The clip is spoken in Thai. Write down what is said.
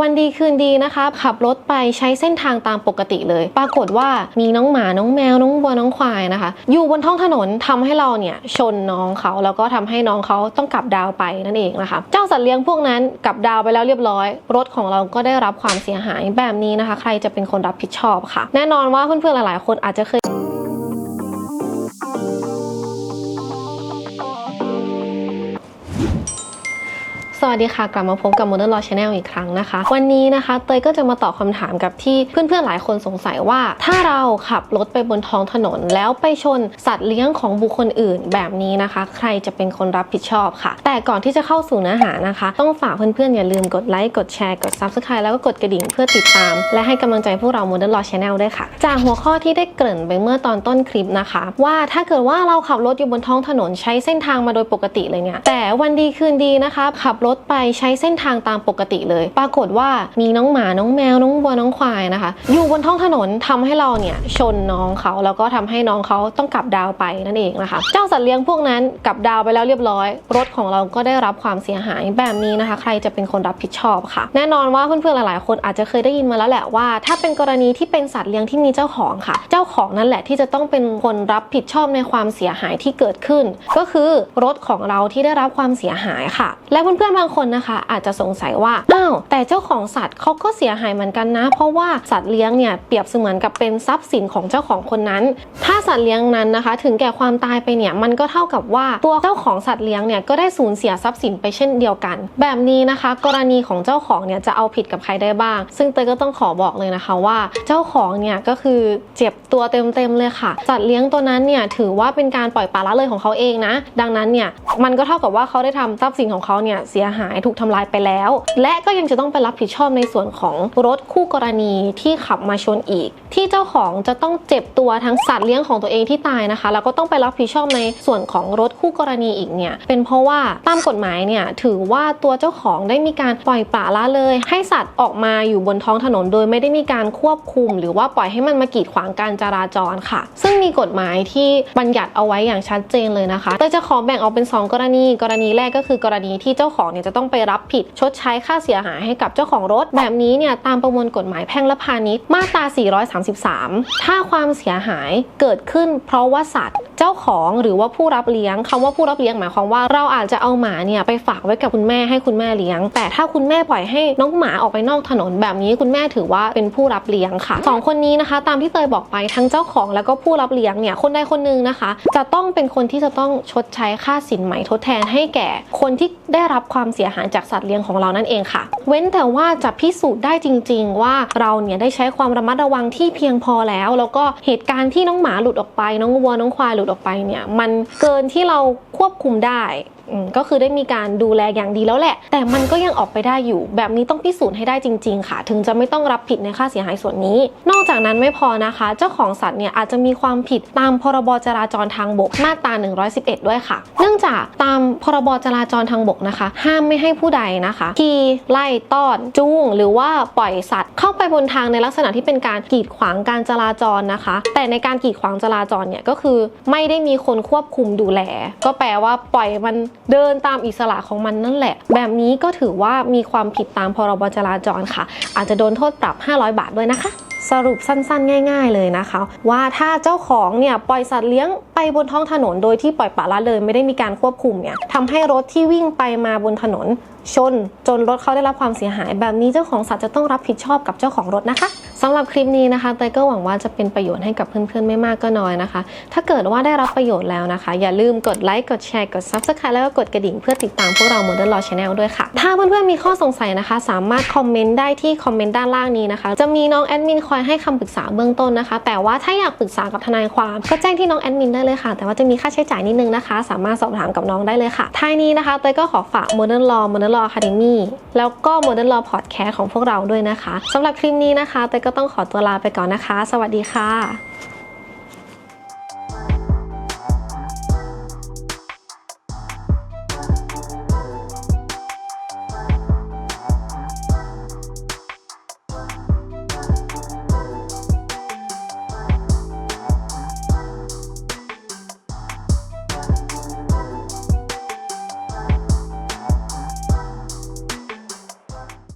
วันดีคืนดีนะคะขับรถไปใช้เส้นทางตามปกติเลย ปรากฏว่ามีน้องหมาน้องแมวน้องวัวน้องควายนะคะ อยู่บนท้องถนนทำให้เราเนี่ยชนน้องเขาแล้วก็ทำให้น้องเขาต้องกลับดาวไปนั่นเองนะคะ เจ้าสัตว์เลี้ยงพวกนั้นกลับดาวไปแล้วเรียบร้อย รถของเราก็ได้รับความเสียหายแบบนี้นะคะ ใครจะเป็นคนรับผิดชอบค่ะ แน่นอนว่าเพื่อนๆหลายๆ คนอาจจะเคย สวัสดีค่ะ กลับมาพบกับ Modern Law Channel อีกครั้งนะคะ วันนี้นะคะเตยก็จะมาตอบคำถามกับที่เพื่อนๆหลายคนสงสัยว่า ถ้าเราขับรถไปบนท้องถนน แล้วไปชนสัตว์เลี้ยงของบุคคลอื่นแบบนี้นะคะ ใครจะเป็นคนรับผิดชอบค่ะ แต่ก่อนที่จะเข้าสู่เนื้อหานะคะ ต้องฝากเพื่อนๆอย่าลืมกดไลค์กดแชร์กด Subscribe แล้วก็กดกระดิ่งเพื่อติดตาม และให้กำลังใจพวกเรา Modern Law Channel ด้วยค่ะ จากหัวข้อที่ได้เกริ่นไปเมื่อตอนต้นคลิปนะคะ ว่าถ้าเกิดว่าเราขับรถอยู่บนท้องถนนใช้เส้นทางมาโดยปกติเลยเนี่ยแต่วันดีคืนดีนะคะขับรถถไปใช้เส้นทางตามปกติเลย ปรากฏว่ามีน้องหมาน้องแมวน้องวัวน้องควายนะคะ อยู่บนท้องถนนทำให้เราเนี่ยชนน้องเขาแล้วก็ทำให้น้องเขาต้องกลับดาวไปนั่นเองนะคะ เจ้าสัตว์เลี้ยงพวกนั้นกลับดาวไปแล้วเรียบร้อย รถของเราก็ได้รับความเสียหายแบบนี้นะคะ ใครจะเป็นคนรับผิดชอบค่ะ แน่นอนว่าเพื่อนๆหลายๆ คนอาจจะเคยได้ยินมาแล้วแหละว่า ถ้าเป็นกรณีที่เป็นสัตว์เลี้ยงที่มีเจ้าของค่ะ เจ้าของนั่นแหละที่จะต้องเป็นคนรับผิดชอบในความเสียหายที่เกิดขึ้น ก็คือรถของเราที่ได้รับความเสียหายค่ะ และเพื่อนๆางคนนะคะอาจจะสงสัยว่าอ้าวแต่เจ้าของสัตว์เขาก็เสียหายเหมือนกันนะ เพราะว่าสัตว์เลี้ยงเนี่ยเปรียบเสมือนกับเป็นทรัพย์สินของเจ้าของคนนั้น ถ้าสัตว์เลี้ยงนั้นนะคะ ถึงแก่ความตายไปเนี่ยมันก็เท่ากับว่าตัวเจ้าของสัตว์เลี้ยงเนี่ยก็ได้สูญเสียทรัพย์สินไปเช่นเดียวกัน แบบนี้นะคะ กรณีของเจ้าของเนี่ยจะเอาผิดกับใครได้บ้าง ซึ่งเตยก็ต้องขอบอกเลยนะคะว่า เจ้าของเนี่ยก็คือเจ็บตัวเต็มๆเลยค่ะสัตว์เลี้ยงตัวนั้นเนี่ยถือว่าเป็นการปล่อยปละละเลยของเขาเองนะ ดังนั้นเนี่ยมันก็เท่ากับว่าเขาได้ทำทรัพย์สินของเขาเนี่ยเสียหายถูกทำลายไปแล้ว และก็ยังจะต้องไปรับผิดชอบในส่วนของรถคู่กรณีที่ขับมาชนอีก ที่เจ้าของจะต้องเจ็บตัวทั้งสัตว์เลี้ยงของตัวเองที่ตายนะคะ แล้วก็ต้องไปรับผิดชอบในส่วนของรถคู่กรณีอีกเนี่ยเป็นเพราะว่าตามกฎหมายเนี่ยถือว่าตัวเจ้าของได้มีการปล่อยปละละเลย ให้สัตว์ออกมาอยู่บนท้องถนนโดยไม่ได้มีการควบคุม หรือว่าปล่อยให้มันมากีดขวางการจราจรค่ะ ซึ่งมีกฎหมายที่บัญญัติเอาไว้อย่างชัดเจนเลยนะคะแต่จะขอแบ่งออกเป็น 2 กรณี กรณีแรกก็คือกรณีที่เจ้าของเนี่ยจะต้องไปรับผิดชดใช้ค่าเสียหายให้กับเจ้าของรถ แบบนี้เนี่ยตามประมวลกฎหมายแพ่งและพาณิชย์มาตรา 433 ถ้าความเสียหายเกิดขึ้นเพราะว่าสัตว์เจ้าของหรือว่าผู้รับเลี้ยงคำว่าผู้รับเลี้ยงหมายความว่าเราอาจจะเอาหมาเนี่ยไปฝากไว้กับคุณแม่ให้คุณแม่เลี้ยง แต่ถ้าคุณแม่ปล่อยให้น้องหมาออกไปนอกถนนแบบนี้คุณแม่ถือว่าเป็นผู้รับเลี้ยงค่ะสองคนนี้นะคะ ตามที่เตยบอกไปทั้งเจ้าของแล้วก็ผู้รับเลี้ยงเนี่ยคนใดคนหนึ่งนะคะ จะต้องเป็นคนที่จะต้องชดใช้ค่าสินไหมทดแทนให้แก่คนที่ได้รับความเสียหายจากสัตว์เลี้ยงของเรานั่นเองค่ะ เว้นแต่ว่าจะพิสูจน์ได้จริง ๆ ว่าเราเนี่ยได้ใช้ความระมัดระวังที่เพียงพอแล้ว แล้วก็เหตุการณ์ที่น้องหมาหลุดออกไปน้องวัวน้องควายหลุดออกไปเนี่ยมันเกินที่เราควบคุมได้ก็คือได้มีการดูแลอย่างดีแล้วแหละ แต่มันก็ยังออกไปได้อยู่ แบบนี้ต้องพิสูจน์ให้ได้จริง ๆ ค่ะ ถึงจะไม่ต้องรับผิดในค่าเสียหายส่วนนี้ นอกจากนั้นไม่พอนะคะ เจ้าของสัตว์เนี่ยอาจจะมีความผิดตามพรบจราจรทางบกมาตรา 111 ด้วยค่ะ เนื่องจากตามพรบจราจรทางบกนะคะ ห้ามไม่ให้ผู้ใดนะคะขี่ไล่ต้อนจูงหรือว่าปล่อยสัตว์ เข้าไปบนทางในลักษณะที่เป็นการกีดขวางการจราจรนะคะ แต่ในการกีดขวางจราจรเนี่ยก็คือ ไม่ได้มีคนควบคุมดูแล ก็แปลว่าปล่อยมันเดินตามอิสระของมันนั่นแหละ แบบนี้ก็ถือว่ามีความผิดตามพรบจราจรค่ะ อาจจะโดนโทษปรับ 500 บาทด้วยนะคะสรุปสั้นๆ ง่าย ๆ เลยนะคะ ว่าถ้าเจ้าของเนี่ยปล่อยสัตว์เลี้ยงไปบนท้องถนนโดยที่ปล่อยปละละเลยไม่ได้มีการควบคุมเนี่ยทำให้รถที่วิ่งไปมาบนถนนชน จนรถเขาได้รับความเสียหาย แบบนี้เจ้าของสัตว์จะต้องรับผิดชอบกับเจ้าของรถนะคะ สำหรับคลิปนี้นะคะเตยก็หวังว่าจะเป็นประโยชน์ให้กับเพื่อนๆไม่มากก็น้อยนะคะ ถ้าเกิดว่าได้รับประโยชน์แล้วนะคะ อย่าลืมกดไลค์กดแชร์กด subscribe แล้วก็กดกระดิ่งเพื่อติดตามพวกเรา Modern Law Channel ด้วยค่ะ ถ้าเพื่อนๆมีข้อสงสัยนะคะ สามารถคอมเมนต์ได้ที่คอมเมนต์ด้านล่างนี้นะคะ จะมีน้องแอดมินคอยให้คำปรึกษาเบื้องต้นนะคะ แต่ว่าถ้าอยากปรึกษากับทนายความก็แจ้งที่น้องแอดมินได้เลยค่ะ แต่ว่าจะมีค่าใช้จ่ายนิดนึงนะคะ สามารถสอบถามกับน้องได้เลยค่ะท้ายนี้นะคะเตยก็ขอฝาก Modern Law Modern Law Academy แล้วก็ Modern Law Podcast ของพวกเราด้วยนะคะสำหรับคลิปนี้นะคะเตยก็ต้องขอตัวลาไปก่อนนะคะ สวัสดีค่ะ